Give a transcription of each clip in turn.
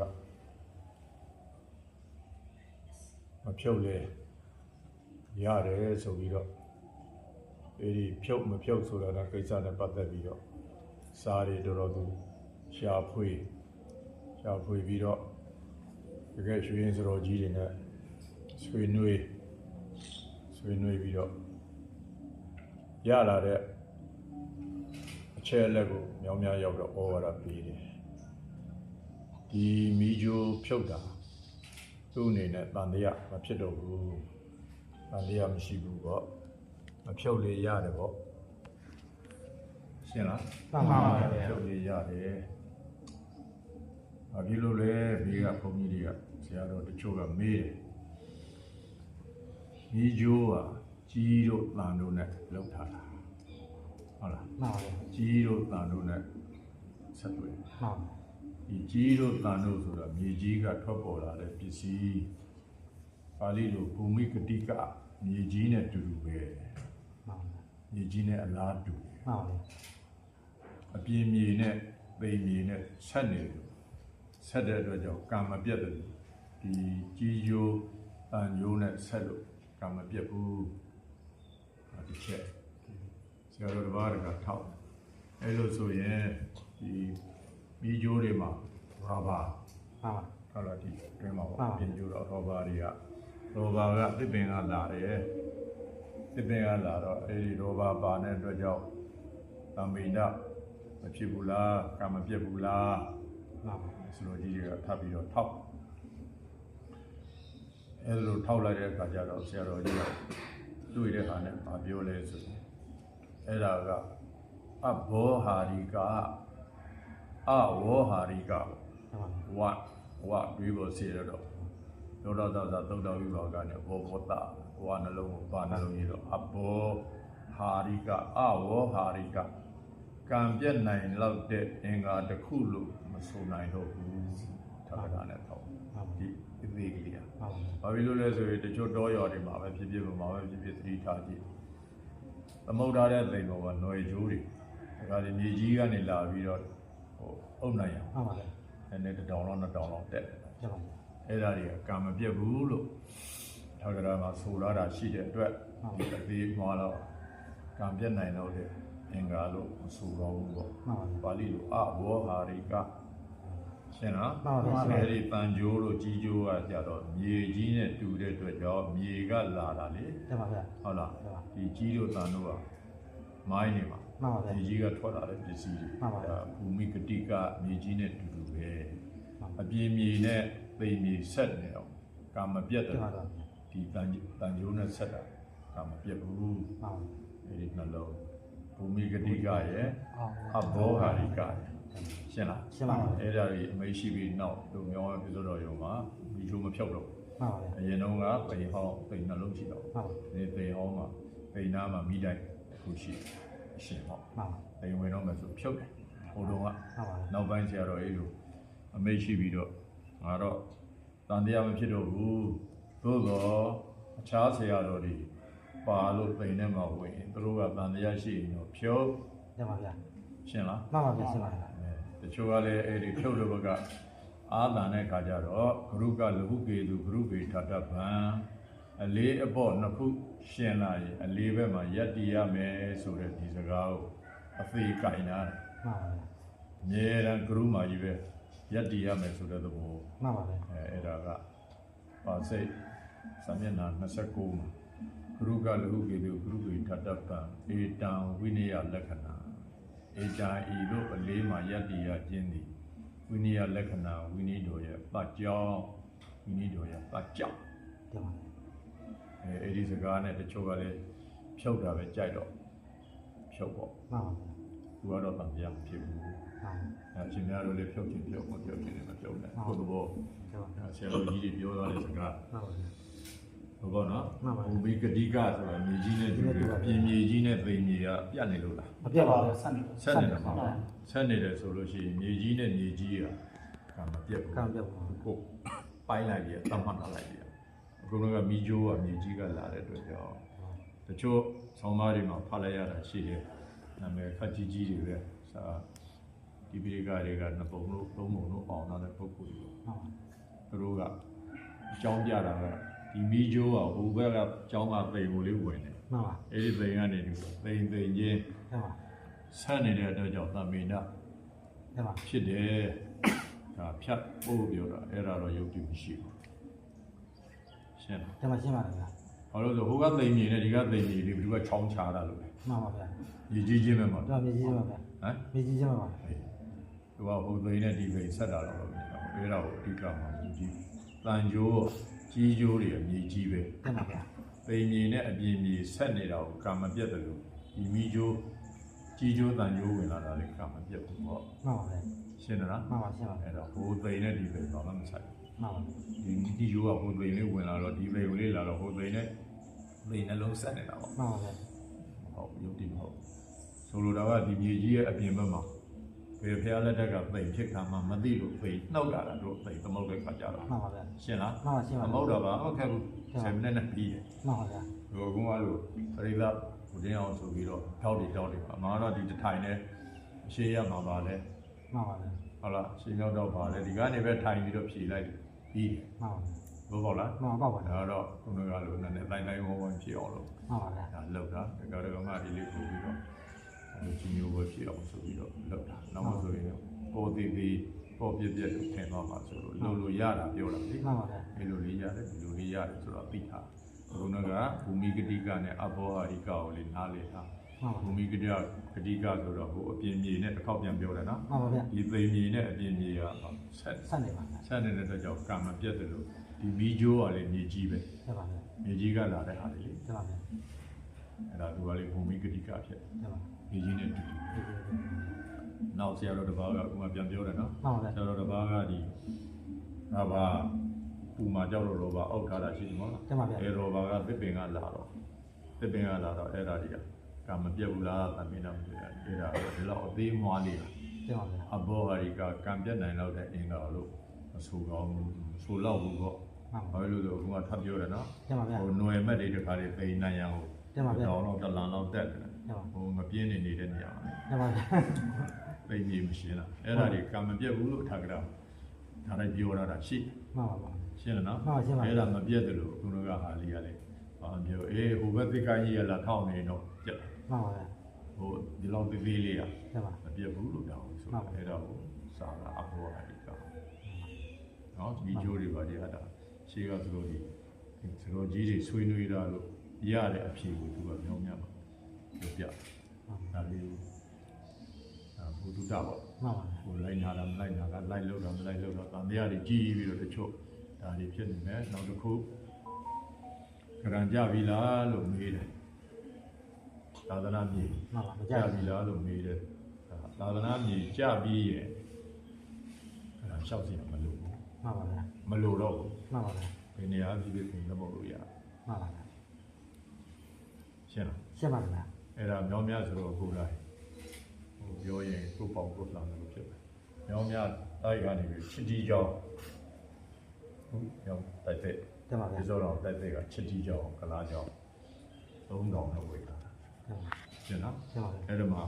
ကမဖြုတ်လဲရတယ်ဆိုပြီးတော့အဲဒီဖြုတ်မဖြုတ်ဆိုတာကကိစ္စနဲ့ပတ်သက်ပြီးတော့စားတွေတော်တော်သူရှားဖွေရှားဖွေပြီးတော့တကယ်ရွှေရင်စတော်ကြီးတွေနဲ့ဆွေးနွေးဆွေးနွေးပြီးတော့ရလာတဲ့အချက်အလက်ကိုမြောင်းများရောက်တော့ဩဝါဒပေးတယ် ဒီမီဂျိုဖြုတ်တာသူ့အနေနဲ့တန်တရားမဖြစ်တော့ဘူးတန်တရားမရှိဘူးပေါ့မဖြုတ်လေရတယ်ပေါ့ရှင်းလားမှန်ပါပါဗျာဖြုတ်လေရတယ်ဘာဖြစ်လို့လဲဘေးကဘုန်းကြီးတွေကဆရာတော်တချို့ကမေးတယ်မီဂျိုကကြီးတို့တန်တို့နဲ့လောက်ထားတာဟုတ်လားမှန်ပါဗျာကြီးတို့တန်တို့နဲ့ဆက်တွေ့မှန်ပါ ဒီကြီးတို့တန်တို့ဆိုတာမြေကြီးကထွက်ပေါ်လာတဲ့ပစ္စည်းပါဠိလိုဘူမိကတိကမြေကြီးနဲ့တူတူပဲမှန်ပါမြေကြီးနဲ့အလားတူမှန်ပါဗျာအပြင်းမြေနဲ့သိမ်မြေနဲ့ဆက်နေတယ်ဆက်တဲ့အတွက်ကြောင့်ကာမပြတ်တယ်ဒီကြီးယိုးတန်ယိုးနဲ့ဆက်လို့ကာမပြတ်ဘူးအဲဒီချက်ဆရာတော်တစ်ပါးတကထောက်အဲလိုဆိုရင်ဒီမိဂျိုးတွေမှာ ရာဘာမှန်ပါဟုတ်လားဒီတွင်းမှာဟုတ်ပေါ့ပါပြင်ကျိုးတော့ရောဘာတွေကရောဘာကသစ်ပင်ကလာတယ်သစ်ပင်ကလာတော့အဲဒီရောဘာပါတဲ့အတွက်ကြောင့်သမိန်ဒမဖြစ်ဘူးလားကာမပြတ်ဘူးလားမှန်ပါဆိုလိုကြီးတွေကထပ်ပြီးတော့ထောက်အဲလိုထောက်လိုက်တဲ့အခါကျတော့ဆရာတော်ကြီးကတွေ့တဲ့ဟာနဲ့မပြောလဲဆိုရင်အဲ့ဒါကအဘောဟာရိကအဝေါဟာရိကပေါ့မှန်ပါ ဝဝတွေးဖို့စေရတော့လောတော်သာသာသုတ်တော်ဝိပါကနဲ့ဘောဘောတာဝနှလုံးကိုပါနှလုံးကြီးတော့အဘောဟာရိကအဝေါဟာရိကကံပြက်နိုင်လောက်တဲ့အင်္ဂါတစ်ခုလို့မဆိုနိုင်တော့ဘူးထာဝရနဲ့တော့ဒီအသေးကလေးอ่ะ မှန်ပါ ဘာဖြစ်လို့လဲဆိုရင်တချို့တောရော်တွေမှာပဲဖြစ်ဖြစ်မှာပဲဖြစ်ဖြစ်သတိထားကြည့်သမုဒ္ဒတဲ့သိမ်ပေါ်ကຫນွေကျိုးတွေဒါကလေမြေကြီးကနေလာပြီးတော့ဟိုအုပ်နိုင်အောင် မှန်ပါဗျာ နည်းနည်းတစ်တောင်လောက်နှစ်တောင်လောက်တက်တယ်ကျပါဗျာအဲ့ဒါတွေကကာမပြတ်ဘူးလို့ထာဂရမှာဆိုလာတာရှိတဲ့အတွက်ဒီအသေးမွားတော့ကံပြတ်နိုင်တော့တဲ့အင်္ဂါလို့မဆိုတော့ဘူးပေါ့မှန်ပါဗျာပါဠိလိုအဝေါဟာရိကရှင်းနော်မှန်ပါဗျာအဲ့ဒီပန်ကြိုးတို့ကြီးကြိုးကကြတော့မြေကြီးနဲ့တူတဲ့အတွက်ကြောင့်မြေကလာတာလေကျပါဗျာဟုတ်လားဟုတ်ပါဒီကြီးတို့တန်တို့ကမိုင်းနေမှာ မှန်ပါဗျာမြေကြီးကထွက်လာတဲ့ပစ္စည်းတွေမှန်ပါဗျာဒါဘူမိကတိကမြေကြီးနဲ့တူတူပဲမှန်ပါအပြင်းမြေနဲ့သိမ်မြေဆက်နေတော့ကာမပြတ်တယ်ကျပါဗျာဒီတန်တန်ကြိုးနဲ့ဆက်တာကာမပြတ်ဘူးမှန်ပါအဲဒီနှလုံးဘူမိကတိကရဲ့အော်အဘောဟာရိကရဲ့ရှင်းလားရှင်းပါပါအဲ့ဒါကြီးအမေရှိပြီးနောက်လူမျိုးပြစိုးတော်ရုံမှာဒီလိုမဖြုတ်တော့ဘူးမှန်ပါဗျာအရင်တော့ကပိန်ဟောင်းပိန်နှလုံးရှိတော့မှန်ပါဒီပိန်ဟောင်းမှာပိန်နာမှာမိတိုင်းအခုရှိ အရှင်ဟောမှန်ပါပိန်ဝင်တော့မယ်ဆိုဖြုတ်တယ်ဟိုတော့ကမှန်ပါဗျာနောက်ပိုင်းဆရာတော်အဲ့လိုအမိတ်ရှိပြီးတော့ငါတော့တန်တရားမဖြစ်တော့ဘူးသို့တော့အခြားဆရာတော်တွေပါလို့ပိန်ထဲမှာဝင်ရင်သူတို့ကတန်တရားရှိရင်တော့ဖြုတ်ကျပါဗျာရှင်းလားမှန်ပါဗျာရှင်းပါဗျာအဲတချို့ကလည်းအဲ့ဒီဖြုတ်လို့ဘကအာသန်တဲ့ခါကျတော့ဂရုကလဟုကေသူဂရုကေထတဗံ အလေးအပေါ့နှစ်ခုရှင်းလာရင်အလေးဘက်မှာယက်တီရမယ်ဆိုတဲ့ဒီစကားကိုအသေးကင်တာမှန်ပါဗျာအမြဲတမ်းဂရုမာကြီးပဲယက်တီရမယ်ဆိုတဲ့သဘောမှန်ပါဗျာအဲအဲ့ဒါကပါစိတ်စာမျက်နှာ29မှာဂရုကလဟုကေသူဂရုကေထတဗံဧတံဝိနည်းလက္ခဏာဧတံဤတို့အလေးမှာယတ္တိယခြင်းသည်ဝိနည်းလက္ခဏာဝိနည်းတော်ရဲ့ပတ်ကြောင်းဝိနည်းတော်ရဲ့ပတ်ကြောင်းကျပါဗျာ အဲအဲ့ဒီစကားနဲ့တချို့ကလည်းဖြုတ်တာပဲကြိုက်တော့ဖြုတ်ပေါ့မှန်ပါဗျာသူကတော့တန်တရားမဖြစ်ဘူးမှန်ပါအဲအရှင်များတို့လည်းဖြုတ်ခြင်းဖြုတ်မဖြုတ်ခြင်းလည်းမဖြုတ်နဲ့ဟုတ်ကိုယ်တော်ကျပါဗျာအဲဆရာတော်ကြီးတွေပြောသွားတဲ့စကားမှန်ပါဗျာဟုတ်ကောနော်မှန်ပါဘူမိကတိကဆိုတာမြေကြီးနဲ့တူတယ်အပြင်မြေကြီးနဲ့သိမ်မြေကပြတ်နေလို့လားမပြတ်ပါဘူးဆက်နေဆက်နေတယ်မှာဆက်နေတယ်ဆိုလို့ရှိရင်မြေကြီးနဲ့မြေကြီးကကံမပြတ်ဘူးကံပြတ်ပါဘူးကိုပိုင်းလိုက်ပြီးတတ်မှတ်ထားလိုက်ပြီးအ ခုတော့ကမီဂျိုးကမြေကြီးကလာတဲ့အတွက်ကြောင့်တချို့ဆောင်းသားတွေမှာဖတ်လိုက်ရတာရှိတယ်နာမည်ခက်ကြီးကြီးတွေပဲစာဒီပိရိကတွေကနှစ်ပုံလို့သုံးပုံလို့အောင်လာတဲ့ပုဂ္ဂိုလ်တွေမှန်ပါသူတို့ကအကြောင်းပြတာကဒီမီဂျိုးကဟိုဘက်ကအကြောင်းကသိမ်ကိုလေးဝင်တယ်မှန်ပါအဲ့ဒီသိမ်ကနေဒီသိမ်သိမ်ချင်းမှန်ပါဆက်နေတဲ့အတွက်ကြောင့်သမေနမှန်ပါဖြစ်တယ်ဒါဖြတ်ဖို့ပြောတာအဲ့ဒါတော့ယုတ်တိမရှိဘူး ရှင်းလားတမရှင်းပါလားဗျာဘာလို့လဲဆိုဟိုကသိမ်နေတယ်ဒီကသိမ်နေတယ်ဘယ်သူကချောင်းချတာလို့လဲမှန်ပါဗျာရည်ကြီးချင်းပဲမှာတော့မြေကြီးပါဗျာဟမ်မြေကြီးချင်းပါပါသူကဟိုသိမ်နဲ့ဒီသိမ်ဆက်တာတော့လို့အဲ့ဒါကိုအဓိကမှာမြည်ကြီးတန်ကြိုးကြီးကြိုးတွေအမြည်ကြီးပဲတမဗျာသိမ်မြေနဲ့အပြင်းမြေဆက်နေတာကိုကာမပြတ်တယ်လို့ဒီမိကြိုးကြီးကြိုးတန်ကြိုးဝင်လာတာလေကာမပြတ်ဘူးပေါ့မှန်ပါဗျာရှင်းလားမှန်ပါရှင်းပါဗျာအဲ့တော့ဟိုသိမ်နဲ့ဒီသိမ်တော့မဆိုင်မှ န်ပါဒီဒီကြိုးကဟိုသိမ်လေးဝင်လာတော့ဒီသိမ်ကိုလေးလာတော့ဟိုသိမ်နဲ့သိမ်နှလုံးဆက်နေတာပေါ့မှန်ပါဗျာဟုတ်ယုတ်တိမဟုတ်ဆိုလိုတာကဒီမြေကြီးရဲ့အပြင်ဘက်မှာဘယ်ဖျားလက်ထက်ကသိမ်ဖြစ်ခါမှမသိလို့သိမ်နှောက်လာတာတို့သိမ်သမုတ်တဲ့ခါကြတော့မှန်ပါဗျာရှင်းလားမှန်ပါရှင်းပါမဟုတ်တော့ပါဟုတ်ကဲ့ဘူး7မိနစ်နဲ့ပြီးတယ်မှန်ပါဗျာဟိုကုန်းကလို့ပရိသတ်ဟိုတင်းအောင်ဆိုပြီးတော့တောက်တွေတောက်တွေပါအမှားတော့ဒီတစ်ထိုင်နဲ့အရှိရမှာပါလဲမှန်ပါဗျာဟုတ်လားရှင်းရောက်တော့ပါလဲဒီကနေပဲထိုင်ပြီးတော့ဖြေလိုက် ပြီးမှန်ပါဘောပေါ့လားမှန်ပါပါဗျာဒါတော့ခုနကလိုနည်းနည်းတိုင်းတိုင်းဝဝဖြေအောင်လို့မှန်ပါဗျာဒါလောက်တာဒါကတော့မှဒီလေးပို့ပြီးတော့အဲကြီးမျိုးပဲဖြေအောင်ဆိုပြီးတော့လောက်တာနောက်မှဆိုရင်ပေါ်သေးသေးပေါ်ပြက်ပြက်လို့ထင်တော့မှာဆိုလို့လုံလို့ရတာပြောတာလေမှန်ပါဗျာဒီလိုလေးရတယ်ဒီလိုလေးရတယ်ဆိုတော့သိတာခုနကဘူမိဂတိကနဲ့အဘောဟာရိကကိုလေးနားလေတာမှန်ပါ ဘူမိဂတိကဂတိကဆိုတော့ဟိုအပြင်မြေနဲ့တစ်ခေါက်ပြန်ပြောတယ်နော်မှန်ပါဗျာဒီသိမ်မြေနဲ့အပြင်မြေကဆက်ဆက်နေပါဗျာဆက်နေတဲ့အတွက်ကြောင့်ကာမပြတ်တယ်လို့ဒီမီဂျိုးကလေမြေကြီးပဲတပါဗျာမြေကြီးကလာတဲ့ဟာလေလေတပါဗျာအဲ့ဒါသူကလေဘူမိဂတိကဖြစ်တပါမြေကြီးနဲ့တူတူနောက်ဆရာတော်တစ်ပါးကအခုမှပြန်ပြောတယ်နော်မှန်ပါဗျာဆရာတော်တစ်ပါးကဒီငါဘာပူမှာကြောက်လို့လောဘအောက်ထားတာရှိတယ်မဟုတ်လားတပါဗျာအဲရောဘာကသစ်ပင်ကလာတော့သစ်ပင်ကလာတော့အဲ့ဒါတွေက ကမပြတ်ဘူးလားသမင်းတော်မပြတ်အဲ့ဒါဒီလောက်အသေးမွားနေတာတပါဗျာအဘောဟာရီကကံပြတ်နိုင်တော့တဲ့အင်္ဂါလို့မဆိုကောင်းဘူးမဆိုတော့ဘူးပေါ့မှန်ပါဘာလို့လဲဆိုတော့ကထပ်ပြောတယ်နော်တပါဗျာဟိုຫນွယ်မက်တွေတခါတွေသိနိုင်ရန်ကိုတပါဗျာတော့တော့တလန်တော့တက်တယ်တပါဟိုမပြင်းနေနေတဲ့နေရာမှာတပါဗျာသိနေမရှင်းလားအဲ့ဒါတွေကံမပြတ်ဘူးလို့ထာကြတာဒါတိုင်းပြောတာရှိတယ်မှန်ပါပါရှင်းလားနော်မှန်ပါရှင်းပါအဲ့ဒါမပြတ်တယ်လို့ခုနကဟာလေးကလ ည်းဘာပြောအေးဟိုဘက်သစ်ကိုင်းကြီးကလာထောက်နေတော့ပြတ်တယ်မှန်ပါဗျာဟိုဒီလောက်သေးသေးလေးကတပါမပြတ်ဘူးလို့ပြောင်းဆိုမှန်ပါအဲ့တော့စာလာအဘောဟာဒီကနော်ဒီဂျိုးတွေပါဒီဟာတာရှေးကသူတို့ဒီသူတို့ကြီးတွေဆွေးနွေးတာလို့ရတဲ့အဖြေကိုသူကပြောင်းမြတ်ပါပြောပြဒါလေးအာဘုဒ္ဓတာပေါ့မှန်ပါဗျာဟိုလိုက်နာတာမလိုက်နာတာလိုက်လို့တာမလိုက်လို့တော့တန်တရားတွေကြီးပြီးတော့တချို့ဒါတွေဖြစ်နေမယ်နောက်တစ်ခု ကရံကြပြီလားလို့မေးတယ်သာသနာမြေမှန်ပါမကြကြပြီလားလို့မေးတယ်သာသနာမြေကြပြီးရဲ့အဲ့ဒါလျှောက်စီမလို့ဘူးမှန်ပါဗျာမလို့တော့ဘူးမှန်ပါဗျာဘယ်နေရာဖြစ်ဖြစ်ကိုသမုတ်လို့ရမှန်ပါဗျာရှင်းလားရှင်းပါဗျာအဲ့ဒါမြောင်းများဆိုတော့အခုလိုက်ဟိုပြောရင်ကိုယ့်ပေါင်ကိုယ်လောင်လို့ဖြစ်တယ်မြောင်းများတိုက်ကနေပြီးချစ်တီကြောင်းဟုတ်မြောင်းတိုက်တဲ့ တပါဗျာဒီစောတော့တိုက်တဲ့ကချစ်တီကြောင်းကလားကြောင်းသုံးတောင်နဲ့ဝေးတာတပါရှင်းလားရှင်းပါဗျာအဲ့ဒါမှာ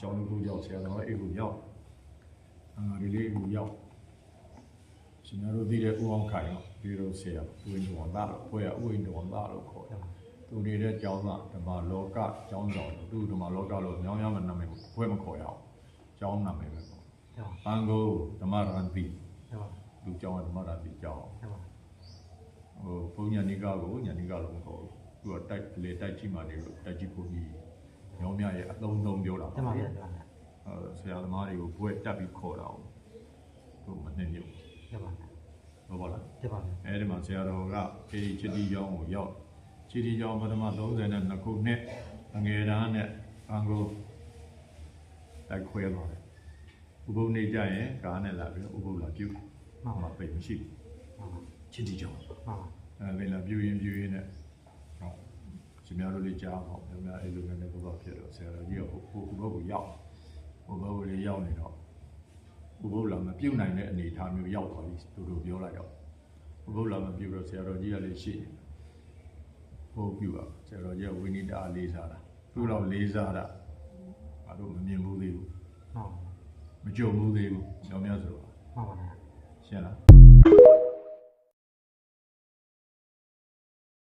ကျောင်းတစ်ခုရောက်ဆရာတော်အိမ်ကိုရောက်အငါဒီလေးအိမ်ကိုရောက်ရှင်များတို့သိတဲ့ဦးအောင်ခိုင်ရောဒီလိုဆရာဦးဝင်တော်သားလို့ဖွဲ့ရဦးဝင်တော်သားလို့ခေါ်တတယ်ပါသူနေတဲ့ကျောင်းသားဓမ္မလောကကျောင်းဆောင်သူဓမ္မလောကလို့ညောင်းညောင်းမနာမည်ဖွဲ့မခေါ်ရအောင်ကျောင်းနာမည်ပဲပေါ့တပါဘန်ကိုဓမ္မရန်တိတပါသူကျောင်းကဓမ္မရန်တိကျောင်းတပါ ဟိုဘုန်းညာနိကကိုညာနိကလို့မခေါ်ဘူးသူကတိုက်လေတိုက်ကြီးမှနေလို့တိုက်ကြီးဘုန်းကြီးညောင်းမြရဲ့အသုံးသုံးပြောတာတပါဗျာတပါဗျာအဲဆရာသမားတွေကိုဘွဲတက်ပြီးခေါ်တာအောင်သူမနှိမ့်မြုပ်တပါဗျာဟုတ်ပါလားတပါဗျာအဲဒီမှာဆရာတော်ကအဲဒီချစ်တီကျောင်းကိုရောက်ချစ်တီကျောင်းပထမ32ခုနှစ်အငယ်တန်းနဲ့အန်ကိုတိုက်ခွဲသွားတယ်ဥပုပ်နေကြရင်ကားနဲ့လာပြီးဥပုပ်လာပြုတ်မှန်ပါမပိတ်မရှိမှန်ပါဘူး ချစ်တီကျောင်းမှန်ပါအဲလေလာပြုတ်ရင်ပြုတ်ရင်နဲ့ဟောရှင်များတို့လေးကြားအောင်များများအဲ့လိုနဲ့ဘုရားဖြစ်တော့ဆရာတော်ကြီးကဟိုဟိုဘက်ကိုရောက်ဟိုဘက်ကိုလေးရောက်နေတော့ဘုဘုလာမပြုတ်နိုင်တဲ့အနေအထားမျိုးရောက်သွားပြီသူတို့ပြောလိုက်တော့ဘုဘုလာမပြုတ်တော့ဆရာတော်ကြီးကလည်းရှိတယ်ဘုပြုတ်อ่ะဆရာတော်ကြီးကဝိနိဒာလေးစားတာသူတော့လေးစားတာဘာလို့မမြင်ဘူးသေးဘူးမှန်ပါမကြုံဘူးသေးဘူးညောင်များဆိုတော့မှန်ပါဗျာရှင်းလား